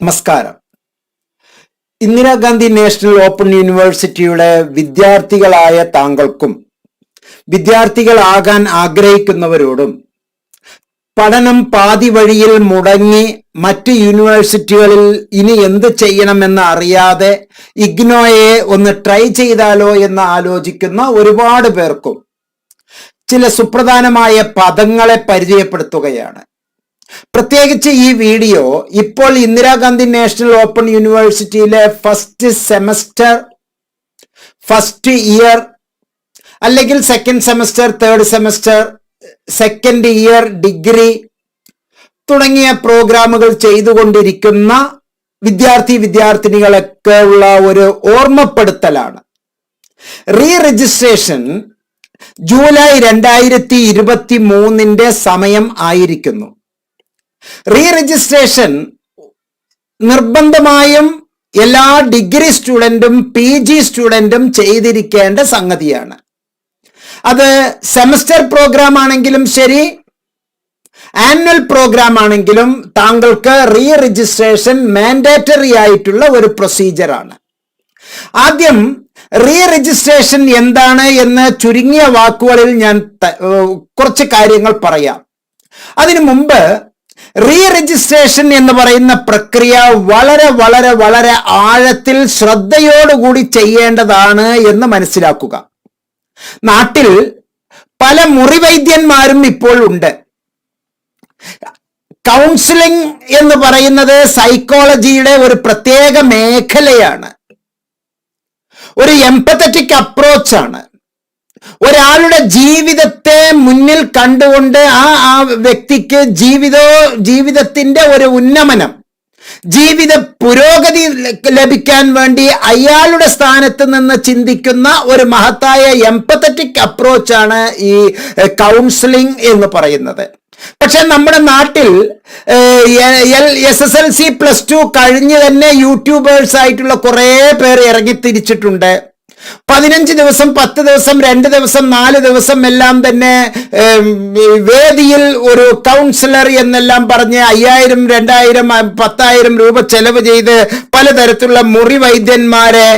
നമസ്കാരം. Indira Gandhi national open യൂണിവേഴ്സിറ്റിയുടെ വിദ്യാർത്ഥികളായ താങ്കൾക്കും വിദ്യാർത്ഥികളാകാൻ ആഗ്രഹിക്കുന്നവരോടും പഠനം പാതി വഴിയിൽ മുടങ്ങി മറ്റ് യൂണിവേഴ്സിറ്റികളിൽ ഇനി എന്ത് ചെയ്യണമെന്ന് അറിയാതെ ഇഗ്നോയെ ഒന്ന് ട്രൈ ചെയ്താലോ എന്ന് ആലോചിക്കുന്ന ഒരുപാട് പേർക്കും ചില സുപ്രധാനമായ പദങ്ങളെ പരിചയപ്പെടുത്തുകയാണ്. പ്രത്യേകിച്ച് ഈ വീഡിയോ ഇപ്പോൾ ഇന്ദിരാഗാന്ധി നാഷണൽ ഓപ്പൺ യൂണിവേഴ്സിറ്റിയിലെ ഫസ്റ്റ് സെമസ്റ്റർ ഫസ്റ്റ് ഇയർ അല്ലെങ്കിൽ second semester third semester second year degree തുടങ്ങിയ പ്രോഗ്രാമുകൾ ചെയ്തുകൊണ്ടിരിക്കുന്ന വിദ്യാർത്ഥി വിദ്യാർത്ഥിനികളൊക്കെ ഉള്ള ഒരു ഓർമ്മപ്പെടുത്തലാണ്. റീ രജിസ്ട്രേഷൻ ജൂലൈ രണ്ടായിരത്തി ഇരുപത്തി മൂന്നിന്റെ സമയം ആയിരിക്കുന്നു. റീ രജിസ്ട്രേഷൻ നിർബന്ധമായും എല്ലാ ഡിഗ്രി സ്റ്റുഡന്റും പി ജി സ്റ്റുഡന്റും ചെയ്തിരിക്കേണ്ട സംഗതിയാണ്. അത് സെമസ്റ്റർ പ്രോഗ്രാം ആണെങ്കിലും ശരി ആനുവൽ പ്രോഗ്രാം ആണെങ്കിലും താങ്കൾക്ക് റീ രജിസ്ട്രേഷൻ മാൻഡേറ്ററി ആയിട്ടുള്ള ഒരു പ്രൊസീജിയറാണ് ആദ്യം റീ രജിസ്ട്രേഷൻ എന്താണ് എന്ന് ചുരുങ്ങിയ വാക്കുകളിൽ ഞാൻ കുറച്ച് കാര്യങ്ങൾ പറയാം. അതിനു മുമ്പ് റീ രജിസ്ട്രേഷൻ എന്ന് പറയുന്ന പ്രക്രിയ വളരെ വളരെ വളരെ ആഴത്തിൽ ശ്രദ്ധയോടുകൂടി ചെയ്യേണ്ടതാണ് എന്ന് മനസ്സിലാക്കുക. നാട്ടിൽ പല മുറിവൈദ്യന്മാരും ഇപ്പോൾ ഉണ്ട്. കൗൺസിലിംഗ് എന്ന് പറയുന്നത് സൈക്കോളജിയുടെ ഒരു പ്രത്യേക മേഖലയാണ്. ഒരു എംപത്തറ്റിക് അപ്രോച്ചാണ്. ഒരാളുടെ ജീവിതത്തെ മുന്നിൽ കണ്ടുകൊണ്ട് ആ ആ വ്യക്തിക്ക് ജീവിതോ ജീവിതത്തിന്റെ ഒരു ഉന്നമനം ജീവിത പുരോഗതി ലഭിക്കാൻ വേണ്ടി അയാളുടെ സ്ഥാനത്ത് നിന്ന് ചിന്തിക്കുന്ന ഒരു മഹത്തായ എംപത്തറ്റിക് അപ്രോച്ചാണ് ഈ കൗൺസിലിംഗ് എന്ന് പറയുന്നത്. പക്ഷെ നമ്മുടെ നാട്ടിൽ L S S L C plus two കഴിഞ്ഞ് തന്നെ യൂട്യൂബേഴ്സ് ആയിട്ടുള്ള കുറേ പേർ ഇറങ്ങിത്തിരിച്ചിട്ടുണ്ട് പതിനഞ്ച് ദിവസം പത്ത് ദിവസം രണ്ട് ദിവസം നാല് ദിവസം എല്ലാം തന്നെ വേദിയിൽ ഒരു കൗൺസിലർ എന്നെല്ലാം പറഞ്ഞ് അയ്യായിരം രണ്ടായിരം പത്തായിരം രൂപ ചെലവ് ചെയ്ത് പലതരത്തിലുള്ള മുറി വൈദ്യന്മാരെ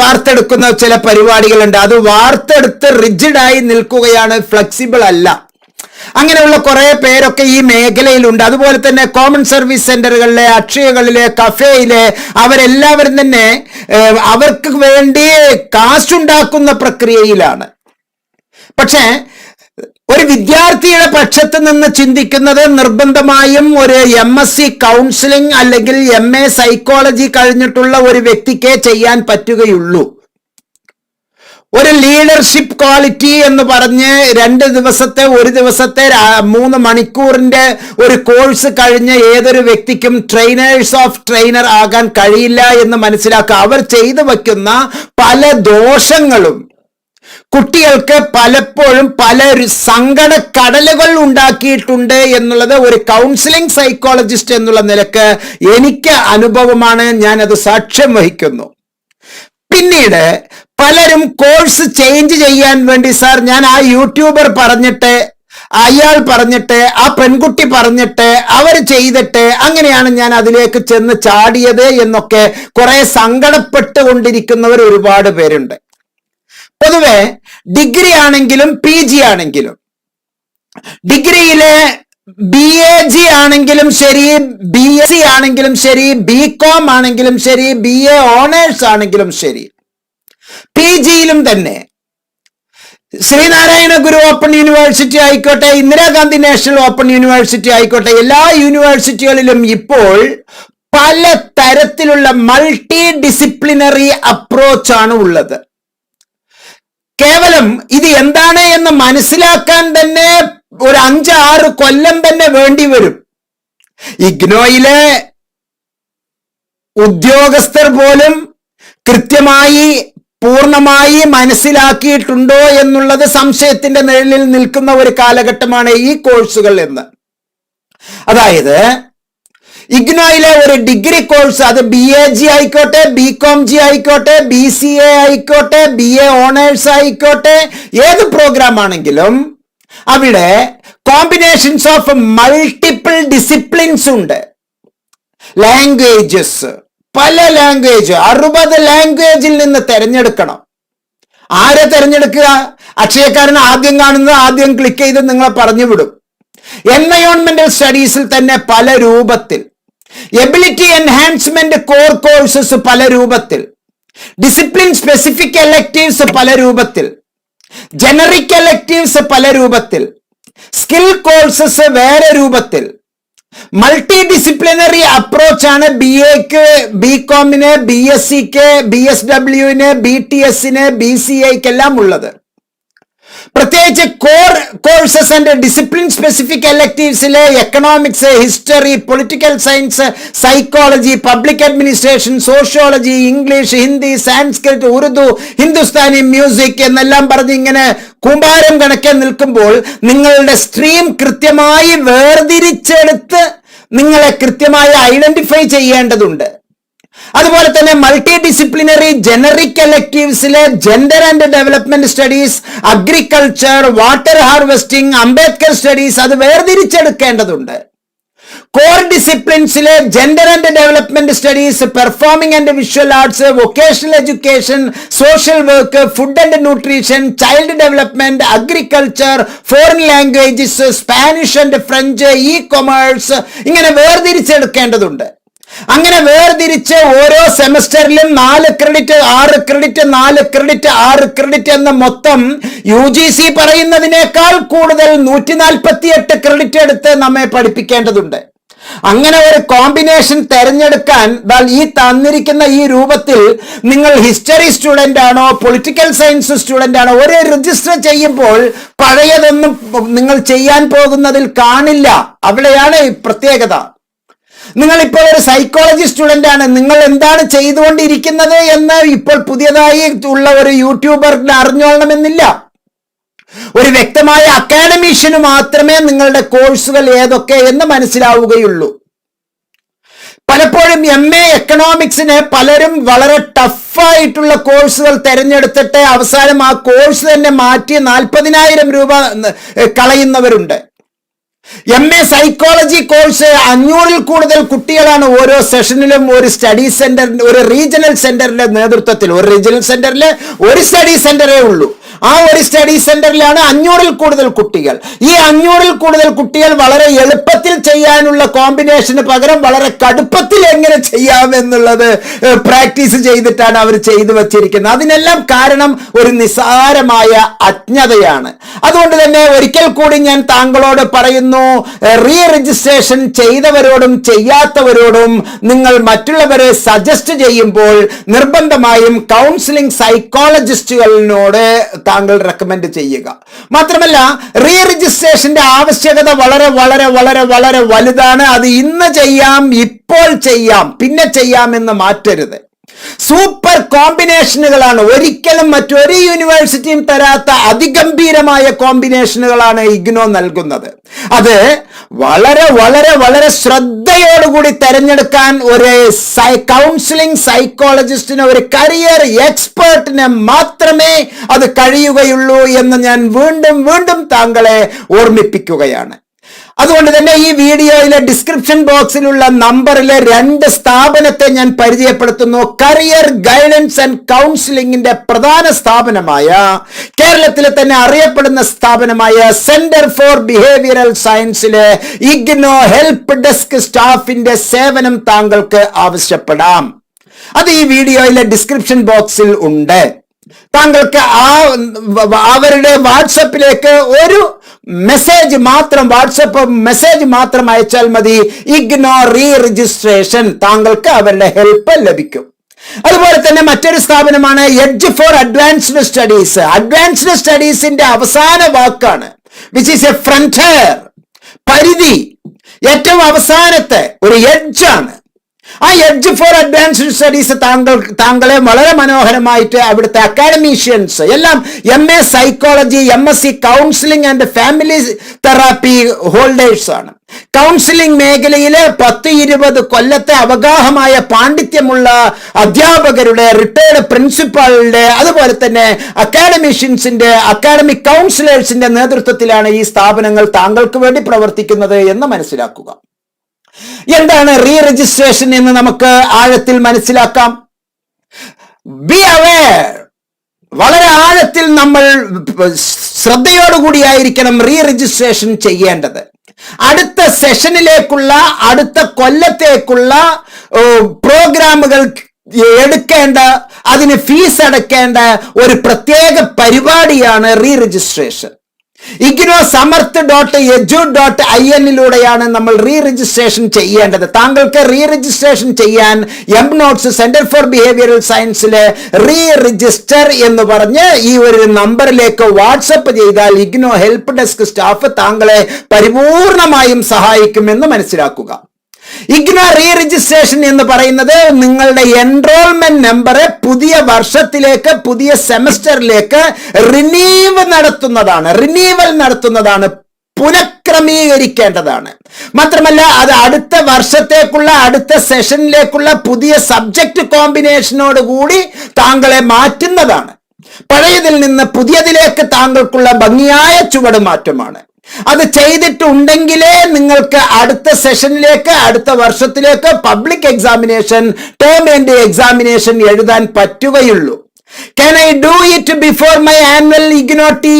വാർത്തെടുക്കുന്ന ചില പരിപാടികളുണ്ട്. അത് വാർത്തെടുത്ത് റിജിഡായി നിൽക്കുകയാണ് ഫ്ലെക്സിബിൾ അല്ല. അങ്ങനെയുള്ള കുറെ പേരൊക്കെ ഈ മേഖലയിലുണ്ട്. അതുപോലെ തന്നെ കോമൺ സർവീസ് സെന്ററുകളിലെ അക്ഷയകളിലെ കഫേയിലെ അവരെല്ലാവരും തന്നെ അവർക്ക് വേണ്ടി കാശുണ്ടാക്കുന്ന പ്രക്രിയയിലാണ്. പക്ഷേ ഒരു വിദ്യാർത്ഥിയുടെ പക്ഷത്ത് നിന്ന് ചിന്തിക്കുന്നത് നിർബന്ധമായും ഒരു എം എസ് സി കൗൺസിലിംഗ് അല്ലെങ്കിൽ എം എ സൈക്കോളജി കഴിഞ്ഞിട്ടുള്ള ഒരു വ്യക്തിക്കേ ചെയ്യാൻ പറ്റുകയുള്ളൂ. ഒരു ലീഡർഷിപ്പ് ക്വാളിറ്റി എന്ന് പറഞ്ഞ് രണ്ട് ദിവസത്തെ ഒരു ദിവസത്തെ മൂന്ന് മണിക്കൂറിന്റെ ഒരു കോഴ്സ് കഴിഞ്ഞ് ഏതൊരു വ്യക്തിക്കും ട്രെയിനേഴ്സ് ഓഫ് ട്രെയിനർ ആകാൻ കഴിയില്ല എന്ന് മനസ്സിലാക്കുക. അവർ ചെയ്തു വയ്ക്കുന്ന പല ദോഷങ്ങളും കുട്ടികൾക്ക് പലപ്പോഴും പല ഒരു സങ്കട കടലുകൾ ഉണ്ടാക്കിയിട്ടുണ്ട് എന്നുള്ളത് ഒരു കൗൺസിലിംഗ് സൈക്കോളജിസ്റ്റ് എന്നുള്ള നിലയ്ക്ക് എനിക്ക് അനുഭവമാണ്. ഞാൻ അത് സാക്ഷ്യം വഹിക്കുന്നു. പിന്നീട് പലരും കോഴ്സ് ചേഞ്ച് ചെയ്യാൻ വേണ്ടി സാർ ഞാൻ ആ യൂട്യൂബർ പറഞ്ഞിട്ട് അയാൾ പറഞ്ഞിട്ട് ആ പെൺകുട്ടി പറഞ്ഞിട്ട് അവർ ചെയ്തിട്ട് അങ്ങനെയാണ് ഞാൻ അതിലേക്ക് ചെന്ന് ചാടിയത് എന്നൊക്കെ കുറെ സങ്കടപ്പെട്ടുകൊണ്ടിരിക്കുന്നവർ ഒരുപാട് പേരുണ്ട്. പൊതുവെ ഡിഗ്രി ആണെങ്കിലും പി ജി ആണെങ്കിലും ഡിഗ്രിയിലെ ബി എ ജി ആണെങ്കിലും ശരി ബി എസ് സി ആണെങ്കിലും ശരി ബി കോം ആണെങ്കിലും ശരി ബി എ ഓണേഴ്സ് ആണെങ്കിലും ശരി പി ജിയിലും തന്നെ. ശ്രീനാരായണ ഗുരു ഓപ്പൺ യൂണിവേഴ്സിറ്റി ആയിക്കോട്ടെ ഇന്ദിരാഗാന്ധി നാഷണൽ ഓപ്പൺ യൂണിവേഴ്സിറ്റി ആയിക്കോട്ടെ എല്ലാ യൂണിവേഴ്സിറ്റികളിലും ഇപ്പോൾ പല തരത്തിലുള്ള മൾട്ടി ഡിസിപ്ലിനറി അപ്രോച്ചാണ് ഉള്ളത്. കേവലം ഇത് എന്താണ് എന്ന് മനസ്സിലാക്കാൻ തന്നെ ഒരു അഞ്ച് ആറ് കൊല്ലം തന്നെ വേണ്ടി വരും. ഇഗ്നോയിലെ ഉദ്യോഗസ്ഥർ പോലും കൃത്യമായി പൂർണമായി മനസ്സിലാക്കിയിട്ടുണ്ടോ എന്നുള്ളത് സംശയത്തിന്റെ നിഴലിൽ നിൽക്കുന്ന ഒരു കാലഘട്ടമാണ് ഈ കോഴ്സുകൾ എന്ന്. അതായത് ഇഗ്നോയിലെ ഒരു ഡിഗ്രി കോഴ്സ് അത് ബി എ ജി ആയിക്കോട്ടെ ബി കോം ജി ആയിക്കോട്ടെ ബി സി എ ആയിക്കോട്ടെ ബി എ ഓണേഴ്സ് ആയിക്കോട്ടെ ഏത് പ്രോഗ്രാം ആണെങ്കിലും അവിടെ കോമ്പിനേഷൻസ് ഓഫ് മൾട്ടിപ്പിൾ ഡിസിപ്ലിൻസ് ഉണ്ട്. ലാംഗ്വേജസ് പല ലാംഗ്വേജ് അറുപത് ലാംഗ്വേജിൽ നിന്ന് തിരഞ്ഞെടുക്കണം. ആരെ തിരഞ്ഞെടുക്കുക? അക്ഷയക്കാരൻ ആദ്യം കാണുന്നത് ആദ്യം ക്ലിക്ക് ചെയ്ത് നിങ്ങളെ പറഞ്ഞു വിടും. എൻവയോൺമെന്റൽ സ്റ്റഡീസിൽ തന്നെ പല രൂപത്തിൽ. എബിലിറ്റി എൻഹാൻസ്മെന്റ് കോർ കോഴ്സസ് പല രൂപത്തിൽ. ഡിസിപ്ലിൻ സ്പെസിഫിക് എലക്റ്റീവ്സ് പല രൂപത്തിൽ. ജനറിക് എലക്റ്റീവ്സ് പല രൂപത്തിൽ. സ്കിൽ കോഴ്സസ് വേറെ രൂപത്തിൽ. മൾട്ടി ഡിസിപ്ലിനറി അപ്രോച്ചാണ് ബി എക്ക് ബി കോമിന് ബി എസ് സിക്ക് ബി എസ് ഡബ്ല്യുവിന് ബി ടി എസിന് ബി സി ഐക്കെല്ലാം ഉള്ളത്. പ്രത്യേകിച്ച് core courses and discipline specific എലക്റ്റീവ്സിലെ economics history political science psychology public administration sociology English Hindi Sanskrit Urdu Hindustani music എന്നെല്ലാം പറഞ്ഞ് ഇങ്ങനെ കൂമ്പാരം കണക്കെ നിൽക്കുമ്പോൾ നിങ്ങളുടെ സ്ട്രീം കൃത്യമായി വേർതിരിച്ചെടുത്ത് നിങ്ങളെ കൃത്യമായി ഐഡന്റിഫൈ ചെയ്യേണ്ടതുണ്ട്. അതുപോലെ തന്നെ multi disciplinary generic എലക്ടീവ്സിലെ gender and development studies agriculture water harvesting Ambedkar studies അത് വേർതിരിച്ചെടുക്കേണ്ടതുണ്ട്. Core ഡിസിപ്ലിൻസിലെ gender and development studies performing and visual arts vocational education social work food and nutrition child development agriculture foreign languages Spanish and French E commerce ഇങ്ങനെ വേർതിരിച്ചെടുക്കേണ്ടതുണ്ട്. അങ്ങനെ വേർതിരിച്ച് ഓരോ സെമസ്റ്ററിലും നാല് credit ആറ് credit നാല് ക്രെഡിറ്റ് ആറ് ക്രെഡിറ്റ് എന്ന മൊത്തം യു ജി സി പറയുന്നതിനേക്കാൾ കൂടുതൽ നൂറ്റി നാൽപ്പത്തി എട്ട് ക്രെഡിറ്റ് എടുത്ത് നമ്മെ പഠിപ്പിക്കേണ്ടതുണ്ട്. അങ്ങനെ ഒരു കോമ്പിനേഷൻ തെരഞ്ഞെടുക്കാൻ ഈ തന്നിരിക്കുന്ന ഈ രൂപത്തിൽ നിങ്ങൾ ഹിസ്റ്ററി സ്റ്റുഡന്റ് ആണോ പൊളിറ്റിക്കൽ സയൻസ് സ്റ്റുഡന്റ് ആണോ ഒരു രജിസ്റ്റർ ചെയ്യുമ്പോൾ പഴയതൊന്നും നിങ്ങൾ ചെയ്യാൻ പോകുന്നതിൽ കാണില്ല. അവിടെയാണ് പ്രത്യേകത. നിങ്ങൾ ഇപ്പോൾ ഒരു സൈക്കോളജി സ്റ്റുഡന്റ് ആണ്. നിങ്ങൾ എന്താണ് ചെയ്തുകൊണ്ടിരിക്കുന്നത് എന്ന് ഇപ്പോൾ പുതിയതായി ഉള്ള ഒരു യൂട്യൂബറിന് അറിഞ്ഞോളണമെന്നില്ല. ഒരു വ്യക്തമായ അക്കാഡമീഷ്യന് മാത്രമേ നിങ്ങളുടെ കോഴ്സുകൾ ഏതൊക്കെ എന്ന് മനസ്സിലാവുകയുള്ളൂ. പലപ്പോഴും എം എ എക്കണോമിക്സിന് പലരും വളരെ ടഫായിട്ടുള്ള കോഴ്സുകൾ തിരഞ്ഞെടുത്തിട്ട് അവസാനം ആ കോഴ്സ് തന്നെ മാറ്റി നാൽപ്പതിനായിരം രൂപ കളയുന്നവരുണ്ട്. എം എ സൈക്കോളജി കോഴ്സ് അഞ്ഞൂറിൽ കൂടുതൽ കുട്ടികളാണ് ഓരോ സെഷനിലും ഒരു സ്റ്റഡി സെന്റർ ഒരു റീജിയണൽ സെന്ററിന്റെ നേതൃത്വത്തിൽ. ഒരു റീജിയണൽ സെന്ററിൽ ഒരു സ്റ്റഡി സെന്ററേ ഉള്ളൂ. ആ ഒരു സ്റ്റഡി സെന്ററിലാണ് അഞ്ഞൂറിൽ കൂടുതൽ കുട്ടികൾ. ഈ അഞ്ഞൂറിൽ കൂടുതൽ കുട്ടികൾ വളരെ എളുപ്പത്തിൽ ചെയ്യാനുള്ള കോമ്പിനേഷന് പകരം വളരെ കടുപ്പത്തിൽ എങ്ങനെ ചെയ്യാം എന്നുള്ളത് പ്രാക്ടീസ് ചെയ്തിട്ടാണ് അവർ ചെയ്തു വച്ചിരിക്കുന്നത്. അതിനെല്ലാം കാരണം ഒരു നിസ്സാരമായ അജ്ഞതയാണ്. അതുകൊണ്ട് തന്നെ ഒരിക്കൽ കൂടി ഞാൻ താങ്കളോട് പറയുന്നു റീ രജിസ്ട്രേഷൻ ചെയ്തവരോടും ചെയ്യാത്തവരോടും നിങ്ങൾ മറ്റുള്ളവരെ സജസ്റ്റ് ചെയ്യുമ്പോൾ നിർബന്ധമായും കൗൺസിലിംഗ് സൈക്കോളജിസ്റ്റുകളിനോട് താങ്കൾ റെക്കമെൻഡ് ചെയ്യുക. മാത്രമല്ല റീ രജിസ്ട്രേഷന്റെ ആവശ്യകത വളരെ വളരെ വളരെ വളരെ വലുതാണ്. അത് ഇന്ന് ചെയ്യാം ഇപ്പോൾ ചെയ്യാം പിന്നെ ചെയ്യാം എന്ന് മാറ്റരുത്. സൂപ്പർ കോമ്പിനേഷനുകളാണ് ഒരിക്കലും മറ്റൊരു യൂണിവേഴ്സിറ്റിയും തരാത്ത അതിഗംഭീരമായ കോമ്പിനേഷനുകളാണ് ഇഗ്നോ നൽകുന്നത്. അത് വളരെ വളരെ വളരെ ശ്രദ്ധയോടുകൂടി തെരഞ്ഞെടുക്കാൻ ഒരു സൈ കൗൺസിലിംഗ് സൈക്കോളജിസ്റ്റിന് ഒരു കരിയർ എക്സ്പേർട്ടിന് മാത്രമേ അത് കഴിയുകയുള്ളൂ എന്ന് ഞാൻ വീണ്ടും വീണ്ടും താങ്കളെ ഓർമ്മിപ്പിക്കുകയാണ്. അതുകൊണ്ട് തന്നെ ഈ വീഡിയോയിലെ ഡിസ്ക്രിപ്ഷൻ ബോക്സിലുള്ള നമ്പറിലെ രണ്ട് സ്ഥാപനത്തെ ഞാൻ പരിചയപ്പെടുത്തുന്നു. കരിയർ ഗൈഡൻസ് ആൻഡ് കൗൺസിലിംഗിന്റെ പ്രധാന സ്ഥാപനമായ കേരളത്തിലെ തന്നെ അറിയപ്പെടുന്ന സ്ഥാപനമായ സെന്റർ ഫോർ ബിഹേവിയറൽ സയൻസിലെ ഇഗ്നോ ഹെൽപ്പ് ഡെസ്ക് സ്റ്റാഫിന്റെ സേവനം താങ്കൾക്ക് ആവശ്യപ്പെടാം. അത് ഈ വീഡിയോയിലെ ഡിസ്ക്രിപ്ഷൻ ബോക്സിൽ ഉണ്ട്. താങ്കൾക്ക് ആ അവരുടെ വാട്സപ്പിലേക്ക് ഒരു മെസ്സേജ് മാത്രം വാട്സപ്പ് മെസ്സേജ് മാത്രം അയച്ചാൽ മതി. ഇഗ്നോർ റീ രജിസ്ട്രേഷൻ താങ്കൾക്ക് അവരുടെ ഹെൽപ്പ് ലഭിക്കും. അതുപോലെ തന്നെ മറ്റൊരു സ്ഥാപനമാണ് edge for advanced studies advanced സ്റ്റഡീസിന്റെ അവസാന വാക്കാണ്. വിച്ച് ഈസ് എ ഫ്രണ്ടർ പരിധി. ഏറ്റവും അവസാനത്തെ ഒരു എഡ്ജാണ് ആ എഡ്ജ് ഫോർ അഡ്വാൻസ്ഡ് സ്റ്റഡീസ് താങ്കൾ താങ്കളെ വളരെ മനോഹരമായിട്ട് അവിടുത്തെ അക്കാഡമീഷ്യൻസ് എല്ലാം M A psychology M S C counselling and family therapy holders ആണ്. കൗൺസിലിംഗ് മേഖലയിലെ പത്ത് ഇരുപത് കൊല്ലത്തെ അവഗാഹമായ പാണ്ഡിത്യമുള്ള അധ്യാപകരുടെ റിട്ടയർഡ് പ്രിൻസിപ്പാളുടെ അതുപോലെ തന്നെ അക്കാഡമിഷ്യൻസിന്റെ അക്കാഡമിക് കൗൺസിലേഴ്സിന്റെ നേതൃത്വത്തിലാണ് ഈ സ്ഥാപനങ്ങൾ താങ്കൾക്ക് വേണ്ടി പ്രവർത്തിക്കുന്നത് എന്ന് മനസ്സിലാക്കുക. എന്താണ് റീ രജിസ്ട്രേഷൻ എന്ന് നമുക്ക് ആഴത്തിൽ മനസ്സിലാക്കാം? ബി അവെയർ വളരെ ആഴത്തിൽ നമ്മൾ ശ്രദ്ധയോടുകൂടിയായിരിക്കണം റീ രജിസ്ട്രേഷൻ ചെയ്യേണ്ടത്. അടുത്ത സെഷനിലേക്കുള്ള അടുത്ത കൊല്ലത്തേക്കുള്ള പ്രോഗ്രാമുകൾ എടുക്കേണ്ട അതിന് ഫീസ് അടക്കേണ്ട ഒരു പ്രത്യേക പരിപാടിയാണ് re registration IGNOU Samarth dot edu dot I എന്നിലൂടെയാണ് നമ്മൾ റീ രജിസ്ട്രേഷൻ ചെയ്യേണ്ടത്. താങ്കൾക്ക് റീ രജിസ്ട്രേഷൻ ചെയ്യാൻ M notes centre for behavioural സയൻസിലെ re register എന്ന് പറഞ്ഞ് ഈ ഒരു നമ്പറിലേക്ക് വാട്സപ്പ് ചെയ്താൽ ഇഗ്നോ ഹെൽപ്പ് ഡെസ്ക് സ്റ്റാഫ് താങ്കളെ പരിപൂർണമായും സഹായിക്കുമെന്ന് മനസ്സിലാക്കുക. ഇഗ്നോ റീ രജിസ്ട്രേഷൻ എന്ന് പറയുന്നത് നിങ്ങളുടെ എൻറോൾമെന്റ് നമ്പർ പുതിയ വർഷത്തിലേക്ക് പുതിയ സെമസ്റ്ററിലേക്ക് റിനീവ് നടത്തുന്നതാണ്. റിനീവൽ നടത്തുന്നതാണ്. പുനഃക്രമീകരിക്കേണ്ടതാണ്. മാത്രമല്ല അത് അടുത്ത വർഷത്തേക്കുള്ള അടുത്ത സെഷനിലേക്കുള്ള പുതിയ സബ്ജക്റ്റ് കോമ്പിനേഷനോട് കൂടി താങ്കളെ മാറ്റുന്നതാണ്. പഴയതിൽ നിന്ന് പുതിയതിലേക്ക് താങ്കൾക്കുള്ള ഭംഗിയായ ചുവടുമാറ്റമാണ് അത് ചെയ്തിട്ടുണ്ടെങ്കിലേ നിങ്ങൾക്ക് അടുത്ത സെഷനിലേക്ക് അടുത്ത വർഷത്തിലേക്ക് public examination term and examination എഴുതാൻ പറ്റുകയുള്ളൂ. Can I do it before my annual IGNOU T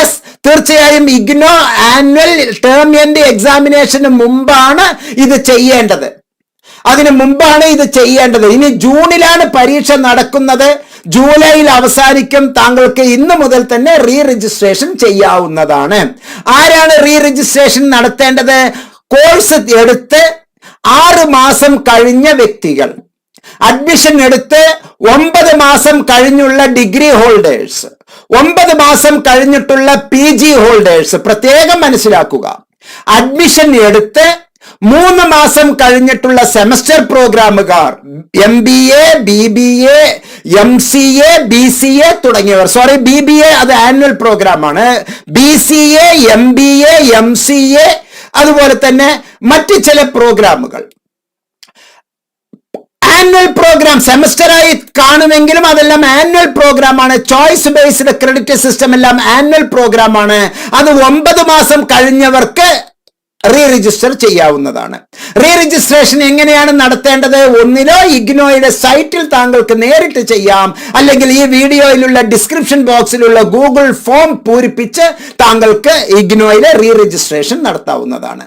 S തീർച്ചയായും ഇഗ്നോ ആനുവൽ ടേം ആൻഡ് എക്സാമിനേഷന് മുമ്പാണ് ഇത് ചെയ്യേണ്ടത്. അതിനു മുമ്പാണ് ഇത് ചെയ്യേണ്ടത്. ഇനി ജൂണിലാണ് പരീക്ഷ നടക്കുന്നത്. ജൂലൈയിൽ അവസാനിക്കും താങ്കൾക്ക് ഇന്ന് മുതൽ തന്നെ റീ രജിസ്ട്രേഷൻ ചെയ്യാവുന്നതാണ്. ആരാണ് റീ രജിസ്ട്രേഷൻ നടത്തേണ്ടത്? കോഴ്സ് എടുത്ത് ആറ് മാസം കഴിഞ്ഞ വ്യക്തികൾ. അഡ്മിഷൻ എടുത്ത് ഒമ്പത് മാസം കഴിഞ്ഞുള്ള ഡിഗ്രി ഹോൾഡേഴ്സ്. ഒമ്പത് മാസം കഴിഞ്ഞിട്ടുള്ള പി ജി ഹോൾഡേഴ്സ്. പ്രത്യേകം മനസ്സിലാക്കുക. അഡ്മിഷൻ എടുത്ത് മൂന്ന് മാസം കഴിഞ്ഞിട്ടുള്ള semester പ്രോഗ്രാമുകാർ M B A B B A M C A B C A തുടങ്ങിയവർ. സോറി ബി ബി എ അത് ആനുവൽ പ്രോഗ്രാമാണ് B C A M B A M C A അതുപോലെ തന്നെ മറ്റ് ചില പ്രോഗ്രാമുകൾ. ആനുവൽ പ്രോഗ്രാം സെമസ്റ്ററായി കാണുമെങ്കിലും അതെല്ലാം ആനുവൽ പ്രോഗ്രാം ആണ്. ചോയ്സ് ബേസ്ഡ് ക്രെഡിറ്റ് സിസ്റ്റം എല്ലാം ആനുവൽ പ്രോഗ്രാം ആണ്. അത് ഒമ്പത് മാസം കഴിഞ്ഞവർക്ക് റീ രജിസ്റ്റർ ചെയ്യാവുന്നതാണ്. റീ രജിസ്ട്രേഷൻ എങ്ങനെയാണ് നടത്തേണ്ടത്? ഒന്നിലോ ഇഗ്നോയുടെ സൈറ്റിൽ താങ്കൾക്ക് നേരിട്ട് ചെയ്യാം. അല്ലെങ്കിൽ ഈ വീഡിയോയിലുള്ള ഡിസ്ക്രിപ്ഷൻ ബോക്സിലുള്ള ഗൂഗിൾ ഫോം പൂരിപ്പിച്ച് താങ്കൾക്ക് ഇഗ്നോയിലെ റീ രജിസ്ട്രേഷൻ നടത്താവുന്നതാണ്.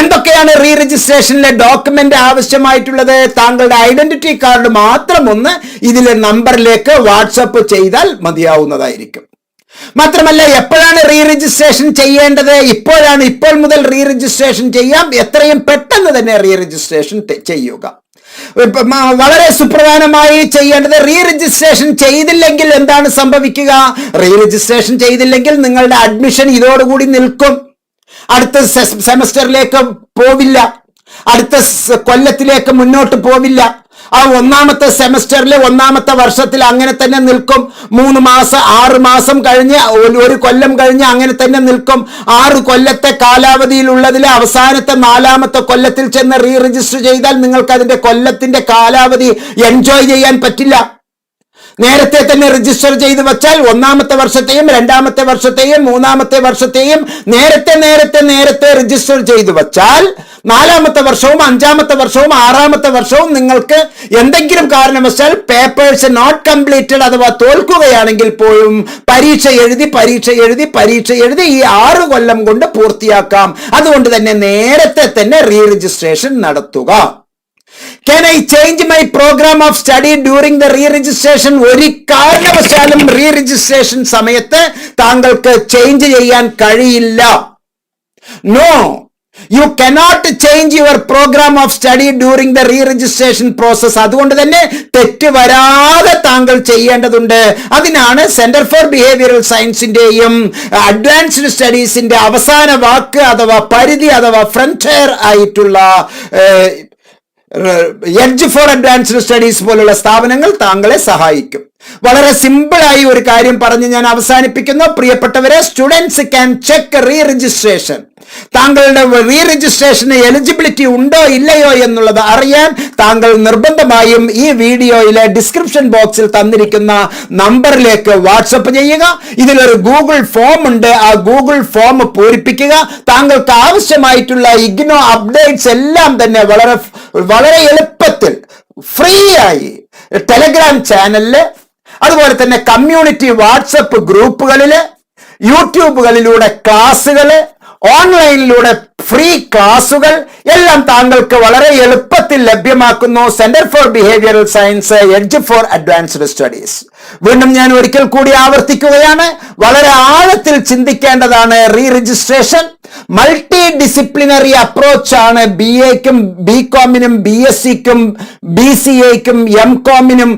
എന്തൊക്കെയാണ് റീ രജിസ്ട്രേഷനിലെ ഡോക്യുമെന്റ് ആവശ്യമായിട്ടുള്ളത്? താങ്കളുടെ ഐഡന്റിറ്റി കാർഡ് മാത്രം ഒന്ന് ഇതിലെ നമ്പറിലേക്ക് വാട്സപ്പ് ചെയ്താൽ മതിയാവുന്നതായിരിക്കും. മാത്രമല്ല എപ്പോഴാണ് റീ രജിസ്ട്രേഷൻ ചെയ്യേണ്ടത്? ഇപ്പോഴാണ് ഇപ്പോൾ മുതൽ റീ രജിസ്ട്രേഷൻ ചെയ്യാം. എത്രയും പെട്ടെന്ന് തന്നെ റീ രജിസ്ട്രേഷൻ ചെയ്യുക. വളരെ സുപ്രധാനമായി ചെയ്യേണ്ടത് റീ രജിസ്ട്രേഷൻ ചെയ്തില്ലെങ്കിൽ എന്താണ് സംഭവിക്കുക? റീ രജിസ്ട്രേഷൻ ചെയ്തില്ലെങ്കിൽ നിങ്ങളുടെ അഡ്മിഷൻ ഇതോടുകൂടി നിൽക്കും. അടുത്ത സെമസ്റ്ററിലേക്ക് പോവില്ല. അടുത്ത കൊല്ലത്തിലേക്ക് മുന്നോട്ട് പോവില്ല. ആ ഒന്നാമത്തെ സെമസ്റ്ററിൽ ഒന്നാമത്തെ വർഷത്തിൽ അങ്ങനെ തന്നെ നിൽക്കും. മൂന്ന് മാസം ആറ് മാസം കഴിഞ്ഞ് ഒരു- കൊല്ലം കഴിഞ്ഞ് അങ്ങനെ തന്നെ നിൽക്കും. ആറ് കൊല്ലത്തെ കാലാവധിയിലുള്ളതിൽ അവസാനത്തെ നാലാമത്തെ കൊല്ലത്തിൽ ചെന്ന് റീ രജിസ്റ്റർ ചെയ്താൽ നിങ്ങൾക്ക് അതിന്റെ കൊല്ലത്തിന്റെ കാലാവധി എൻജോയ് ചെയ്യാൻ പറ്റില്ല. നേരത്തെ തന്നെ രജിസ്റ്റർ ചെയ്ത് വെച്ചാൽ ഒന്നാമത്തെ വർഷത്തെയും രണ്ടാമത്തെ വർഷത്തെയും മൂന്നാമത്തെ വർഷത്തെയും നേരത്തെ നേരത്തെ നേരത്തെ രജിസ്റ്റർ ചെയ്ത് വെച്ചാൽ നാലാമത്തെ വർഷവും അഞ്ചാമത്തെ വർഷവും ആറാമത്തെ വർഷവും നിങ്ങൾക്ക് എന്തെങ്കിലും കാരണവശാൽ പേപ്പേഴ്സ് നോട്ട് കംപ്ലീറ്റഡ് അഥവാ തോൽക്കുകയാണെങ്കിൽ പോലും പരീക്ഷ എഴുതി പരീക്ഷ എഴുതി പരീക്ഷ എഴുതി ഈ ആറ് കൊല്ലം കൊണ്ട് പൂർത്തിയാക്കാം. അതുകൊണ്ട് തന്നെ നേരത്തെ തന്നെ റീ രജിസ്ട്രേഷൻ നടത്തുക. Can I change my programme of study during the re registration ഒരു കാരണവശാലും റീ രജിസ്ട്രേഷൻ സമയത്ത് താങ്കൾക്ക് ചേഞ്ച് ചെയ്യാൻ കഴിയില്ല. No you cannot change your programme of study during the re registration process അതുകൊണ്ട് തന്നെ തെറ്റ് വരാതെ താങ്കൾ ചെയ്യേണ്ടതുണ്ട്. അതിനാണ് സെന്റർ ഫോർ ബിഹേവിയറൽ സയൻസിന്റെയും അഡ്വാൻസ്ഡ് സ്റ്റഡീസിന്റെ അവസാന വാക്ക് അഥവാ പരിധി അഥവാ ഫ്രണ്ടയർ ആയിട്ടുള്ള എഡ്ജ് ഫോർ അഡ്വാൻസ്ഡ് സ്റ്റഡീസ് പോലുള്ള സ്ഥാപനങ്ങൾ താങ്കളെ സഹായിക്കും. വളരെ സിമ്പിളായി ഒരു കാര്യം പറഞ്ഞ് ഞാൻ അവസാനിപ്പിക്കുന്നു. പ്രിയപ്പെട്ടവരെ students can check re registration താങ്കളുടെ റീ രജിസ്ട്രേഷന് എലിജിബിലിറ്റി ഉണ്ടോ ഇല്ലയോ എന്നുള്ളത് അറിയാൻ താങ്കൾ നിർബന്ധമായും ഈ വീഡിയോയിലെ ഡിസ്ക്രിപ്ഷൻ ബോക്സിൽ തന്നിരിക്കുന്ന നമ്പറിലേക്ക് വാട്സപ്പ് ചെയ്യുക. ഇതിലൊരു ഗൂഗിൾ ഫോം ഉണ്ട്. ആ ഗൂഗിൾ ഫോം പൂരിപ്പിക്കുക. താങ്കൾക്ക് ആവശ്യമായിട്ടുള്ള ഇഗ്നോ അപ്ഡേറ്റ്സ് എല്ലാം തന്നെ വളരെ വളരെ എളുപ്പത്തിൽ ഫ്രീ ആയി ടെലഗ്രാം ചാനലിൽ അതുപോലെ തന്നെ കമ്മ്യൂണിറ്റി വാട്സപ്പ് ഗ്രൂപ്പുകളിൽ യൂട്യൂബുകളിലൂടെ ക്ലാസ്സുകൾ ഓൺലൈനിലൂടെ ഫ്രീ ക്ലാസുകൾ എല്ലാം താങ്കൾക്ക് വളരെ എളുപ്പത്തിൽ ലഭ്യമാക്കുന്നു. Centre for behavioural science edge for advanced studies വീണ്ടും ഞാൻ ഒരിക്കൽ കൂടി ആവർത്തിക്കുകയാണ്. വളരെ ആഴത്തിൽ ചിന്തിക്കേണ്ടതാണ് re registration multi disciplinary approach ആണ് ബി എക്കും ബി കോമിനും ബി എസ് സിക്കും ബി സി എക്കും എം കോമിനും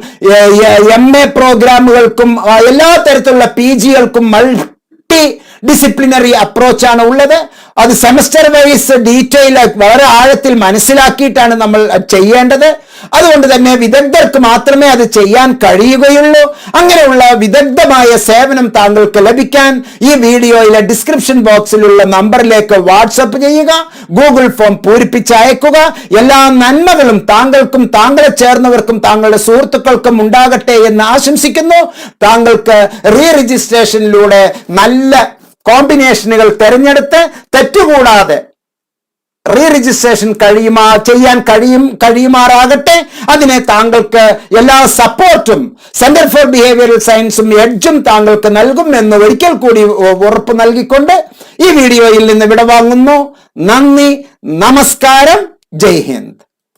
എം എ പ്രോഗ്രാമുകൾക്കും എല്ലാ തരത്തിലുള്ള പി ജികൾക്കും മൾട്ടി ഡിസിപ്ലിനറി അപ്രോച്ച് ആണ് ഉള്ളത്. അത് സെമസ്റ്റർ വൈസ് ഡീറ്റെയിൽ വളരെ ആഴത്തിൽ മനസ്സിലാക്കിയിട്ടാണ് നമ്മൾ ചെയ്യേണ്ടത്. അതുകൊണ്ട് തന്നെ വിദഗ്ധർക്ക് മാത്രമേ അത് ചെയ്യാൻ കഴിയുകയുള്ളൂ. അങ്ങനെയുള്ള വിദഗ്ധമായ സേവനം താങ്കൾക്ക് ലഭിക്കാൻ ഈ വീഡിയോയിലെ ഡിസ്ക്രിപ്ഷൻ ബോക്സിലുള്ള നമ്പറിലേക്ക് വാട്സപ്പ് ചെയ്യുക ഗൂഗിൾ ഫോം പൂരിപ്പിച്ച് അയക്കുക എല്ലാ നന്മകളും താങ്കൾക്കും താങ്കളെ ചേർന്നവർക്കും താങ്കളുടെ സുഹൃത്തുക്കൾക്കും ഉണ്ടാകട്ടെ എന്ന് ആശംസിക്കുന്നു. താങ്കൾക്ക് റീ രജിസ്ട്രേഷനിലൂടെ നല്ല കോമ്പിനേഷനുകൾ തെരഞ്ഞെടുത്ത് തെറ്റുകൂടാതെ റീ രജിസ്ട്രേഷൻ കഴിയുമാ ചെയ്യാൻ കഴിയും കഴിയുമാറാകട്ടെ അതിനെ താങ്കൾക്ക് എല്ലാ സപ്പോർട്ടും സെന്റർ ഫോർ ബിഹേവിയറൽ സയൻസും എഡ്ജും താങ്കൾക്ക് നൽകും എന്ന് ഒരിക്കൽ കൂടി ഉറപ്പ് നൽകിക്കൊണ്ട് ഈ വീഡിയോയിൽ നിന്ന് വിടവാങ്ങുന്നു. നന്ദി നമസ്കാരം ജയ് ഹിന്ദ്.